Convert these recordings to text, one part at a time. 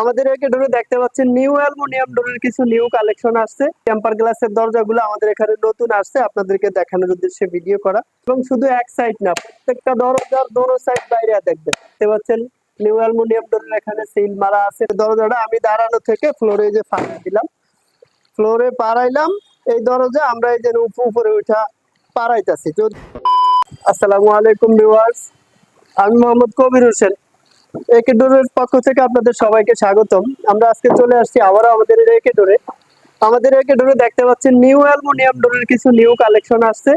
আমাদের ডোরে দেখতে পাচ্ছেন নিউ অ্যালুমিনিয়াম ডোরের কিছু নিউ কালেকশন আসছে। টেম্পার গ্লাসের দরজাগুলো আমাদের এখানে নতুন আসছে, আপনাদেরকে দেখানোর উদ্দেশ্যে ভিডিও করা। এবং শুধু এক সাইড না, প্রত্যেকটা দরজার দোনো সাইড বাইরে দেখবেন। দেখতে পাচ্ছেন নিউ অ্যালুমিনিয়াম ডোরের এখানে সিল মারা আছে। দরজাটা আমি দাঁড়ানো থেকে ফ্লোরে যে ফাঁকা দিলাম। ফ্লোরে পাড়াইলাম, এই দরজা আমরা এই যে উপ- উপরে উঠা পাড়াইতেছি। আসসালামু আলাইকুম ভিউয়ার্স আমি মোহাম্মদ কবির হোসেন। একে ডোরের পক্ষ থেকে আপনাদের সবাইকে স্বাগতম। আমরা আজকে চলে আসছি আবারও আমাদের একে ডোরে আমাদের একে ডোরে দেখতে পাচ্ছেন নিউ অ্যালুমিনিয়াম ডোরের কিছু নিউ কালেকশন আসছে।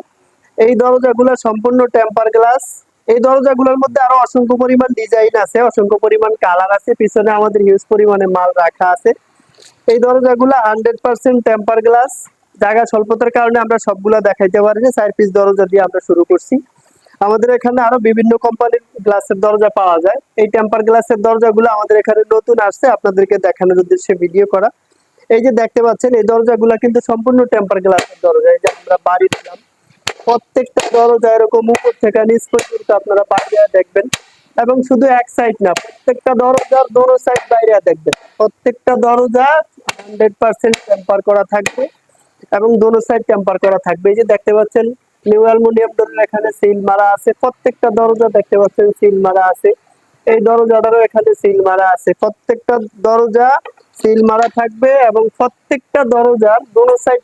এই দরজাগুলো সম্পূর্ণ টেম্পার গ্লাস। এই দরজাগুলোর মধ্যে আরও অসংখ্য পরিমাণ ডিজাইন আছে, অসংখ্য পরিমাণ কালার আছে। পিছনে আমাদের হিউজ পরিমাণে মাল রাখা আছে। এই দরজাগুলো হান্ড্রেড পার্সেন্ট টেম্পার গ্লাস। জায়গা স্বল্পতার কারণে আমরা সবগুলা দেখাইতে পারি না চার পিস দরজা দিয়ে আমরা শুরু করছি। আমাদের এখানে আরও বিভিন্ন কোম্পানির গ্লাসের দরজা পাওয়া যায়। এই টেম্পার গ্লাসের দরজাগুলো আমাদের এখানে নতুন আসছে, আপনাদেরকে দেখানোর উদ্দেশ্যে ভিডিও করা। এই যে দেখতে পাচ্ছেন, এই দরজাগুলো কিন্তু সম্পূর্ণ টেম্পার গ্লাসের দরজা। এই যে আমরা বাড়ি দিলাম। প্রত্যেকটা দরজা এরকম উপর থেকে নিচ পর্যন্ত আপনারা বাইরে দেখবেন। এবং শুধু এক সাইড না, প্রত্যেকটা দরজার দোনো সাইড বাইরে দেখবেন। প্রত্যেকটা দরজা হান্ড্রেড পার্সেন্ট টেম্পার করা থাকবে এবং দোনো সাইড টেম্পার করা থাকবে। এই যে দেখতে পাচ্ছেন নিউ অ্যালুমিনিয়াম ডোরের এখানে সিল মারা আছে। প্রত্যেকটা দরজা দেখতে পাচ্ছেন সিল মারা আছে। এই দরজাটারও এখানে সিল মারা আছে। প্রত্যেকটা দরজা সিল মারা থাকবে এবং প্রত্যেকটা দরজার দোনো সাইড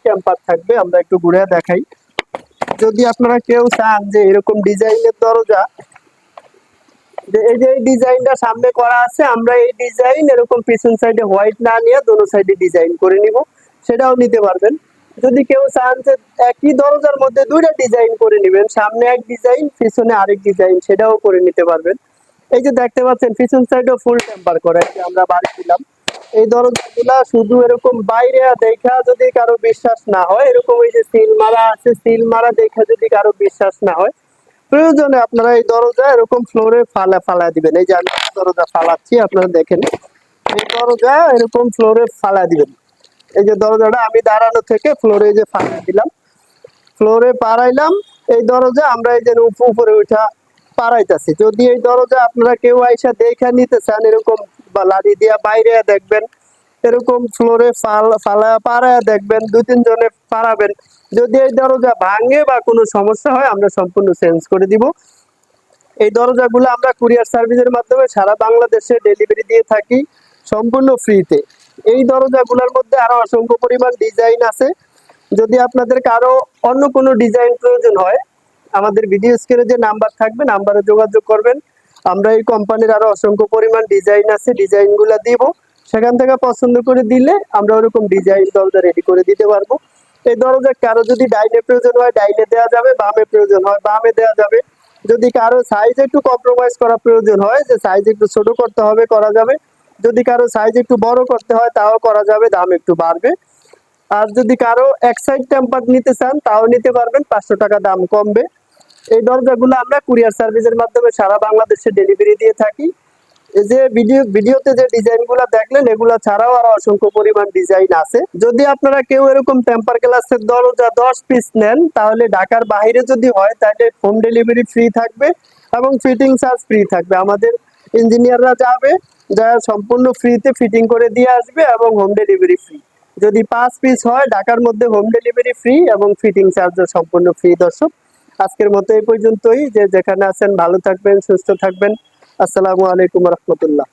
থাকবে। আমরা একটু ঘুরে দেখাই। যদি আপনারা কেউ চান যে এরকম ডিজাইনের দরজা, যে এই যে ডিজাইনটা সামনে করা আছে, আমরা এই ডিজাইন এরকম পিছন সাইডে হোয়াইট না নিয়ে দোনো সাইডে ডিজাইন করে নিব। সেটাও নিতে পারবেন। যদি কেউ চান যে একই দরজার মধ্যে দুইটা ডিজাইন করে নেবেন, সামনে এক ডিজাইন পিছনে আরেক ডিজাইন সেটাও করে নিতে পারবেন। এই যে দেখতে পাচ্ছেন, পিছন সাইডও ফুল টেম্পার করে, এই যে আমরা বাড়ি দিলাম। এই দরজাগুলা শুধু এরকম বাইরে দেখা যদি কারও বিশ্বাস না হয়, এরকম এই যে সিল মারা আছে সিল মারা দেখা যদি কারও বিশ্বাস না হয়, প্রয়োজনে আপনারা এই দরজা এরকম ফ্লোরে ফালা ফালা দিবেন। এই যে আমি দরজা ফালাচ্ছি, আপনারা দেখেন। এই দরজা এরকম ফ্লোরে ফালা দিবেন। এই যে দরজাটা আমি দাঁড়ানো থেকে ফ্লোরে যে ফালা দিলাম। ফ্লোরে পাড়াইলাম এই দরজা আমরা এই যে উপ- উপরে উঠা পাড়াইতেছি যদি এই দরজা আপনারা কেউ আইসা দেখা নিতে চান, এরকম বা লাড়ি দিয়া বাইরে দেখবেন, এরকম ফ্লোরে ফালা পাড়ায় দেখবেন দু তিন জনে পাড়াবেন যদি এই দরজা ভাঙে বা কোনো সমস্যা হয়, আমরা সম্পূর্ণ চেঞ্জ করে দিব। এই দরজাগুলো আমরা কুরিয়ার সার্ভিসের মাধ্যমে সারা বাংলাদেশে ডেলিভারি দিয়ে থাকি, সম্পূর্ণ ফ্রিতে এই দরজাগুলোর মধ্যে আরও অসংখ্য পরিমাণ ডিজাইন আছে। যদি আপনাদের কারও অন্য কোনো ডিজাইন প্রয়োজন হয়, আমাদের ভিডিও স্ক্রিনে যে নাম্বার থাকবে নাম্বারে যোগাযোগ করবেন। আমরা এই কোম্পানির আরও অসংখ্য পরিমাণ ডিজাইন আছে ডিজাইনগুলো দিব। সেখান থেকে পছন্দ করে দিলে আমরা ওরকম ডিজাইন দরজা রেডি করে দিতে পারব। এই দরজা কারও যদি ডাইনে প্রয়োজন হয়, ডাইনে দেওয়া যাবে, বামে প্রয়োজন হয়, বামে দেওয়া যাবে। যদি কারও সাইজ একটু কম্প্রোমাইজ করা প্রয়োজন হয়, যে সাইজ একটু ছোট করতে হবে, করা যাবে যদি কারও সাইজ একটু বড় করতে হয়, তাও করা যাবে, দাম একটু বাড়বে। আর যদি কারও এক সাইড টেম্পার নিতে চান, তাও নিতে পারবেন, পাঁচশো টাকা দাম কমবে। এই দরজাগুলো আমরা কুরিয়ার সার্ভিসের মাধ্যমে সারা বাংলাদেশে ডেলিভারি দিয়ে থাকি। যে ভিডিও ভিডিওতে যে ডিজাইনগুলা দেখলেন, এগুলা ছাড়াও আরও অসংখ্য পরিমাণ ডিজাইন আছে। যদি আপনারা কেউ এরকম টেম্পার গ্লাসের দরজা দশ পিস নেন, তাহলে ঢাকার বাইরে যদি হয়, তাহলে হোম ডেলিভারি ফ্রি থাকবে এবং ফিটিং চার্জ ফ্রি থাকবে। আমাদের ইঞ্জিনিয়াররা যাবে যা সম্পূর্ণ ফ্রিতে ফিটিং করে দিয়ে আসবে এবং হোম ডেলিভারি ফ্রি যদি পাঁচ পিস হয়, ঢাকার মধ্যে হোম ডেলিভারি ফ্রি এবং ফিটিং চার্জও সম্পূর্ণ ফ্রি দর্শক। আজকের মতো এই পর্যন্তই। যে যেখানে আছেন, ভালো থাকবেন, সুস্থ থাকবেন। আসসালামু আলাইকুম রহমতুল্লাহ।